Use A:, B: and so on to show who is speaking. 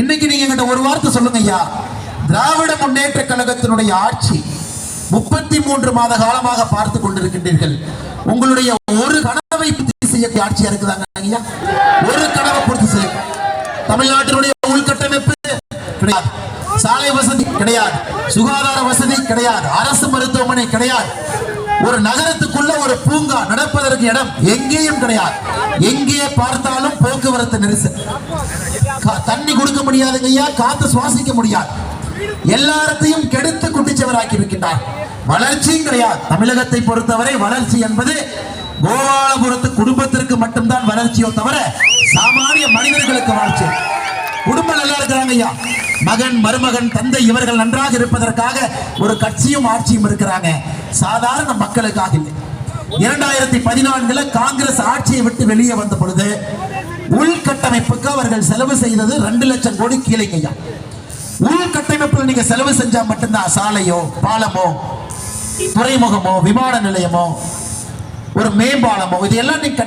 A: இன்னைக்கு நீங்க எங்கிட்ட ஒரு வார்த்தை சொல்லுங்க ஐயா. திராவிட முன்னேற்ற கழகத்தினுடைய ஆட்சி முப்பத்தி மூன்று மாத காலமாக பார்த்து கொண்டிருக்கின்றீர்கள். உங்களுடைய ஒரு கனவை பூர்த்தி செய்ய ஆட்சியா இருக்குதாங்க ஐயா? ஒரு கனவை பூர்த்தி செய்ய. தமிழ்நாட்டினுடைய உள்கட்டமைப்பு கிடையாது. சாலை வசதி கிடையாது. சுகாதார வசதி கிடையாது. அரசு மருத்துவமனை கிடையாது. ஒரு நகரத்துக்குள்ள ஒரு பூங்கா நடப்பதற்கு இடம் எங்கேயும் கிடையாது. எங்கே பார்த்தாலும் போக்குவரத்து நெரிசல். தண்ணி கொடுக்க முடியாதுங்க ஐயா காத்து சுவாசிக்க முடியாது. எல்லாரத்தையும் கெடுத்து குட்டிச்சவராக்கி இருக்கின்றார். வளர்ச்சியும் கிடையாது. தமிழகத்தை பொறுத்தவரை வளர்ச்சி என்பது கோபாலபுரத்து குடும்பத்திற்கு மட்டும்தான் வளர்ச்சியோ தவிர சாமானிய மனிதர்களுக்கு வளர்ச்சி. குடும்பம் நல்லா இருக்கிறாங்க ஐயா. மகன் மருமகன் தந்தை இவர்கள் நன்றாக இருப்பதற்காக ஒரு கட்சியும் ஆட்சியும் இருக்கிறாங்க. சாதாரண மக்களுக்காக இல்லை. இரண்டாயிரத்தி பதினான்குல காங்கிரஸ் ஆட்சியை விட்டு வெளியே வந்த பொழுது உள்கட்டமைப்புக்கு அவர்கள் செலவு செய்தது ரெண்டு லட்சம் கோடி கீழைங்க ஐயா உள்கட்டமைப்பில் நீங்க செலவு செஞ்சா மட்டும்தான் சாலையோ பாலமோ துறைமுகமோ விமான நிலையமோ ஒரு மேம்பாலமோ இது எல்லாம் நீங்க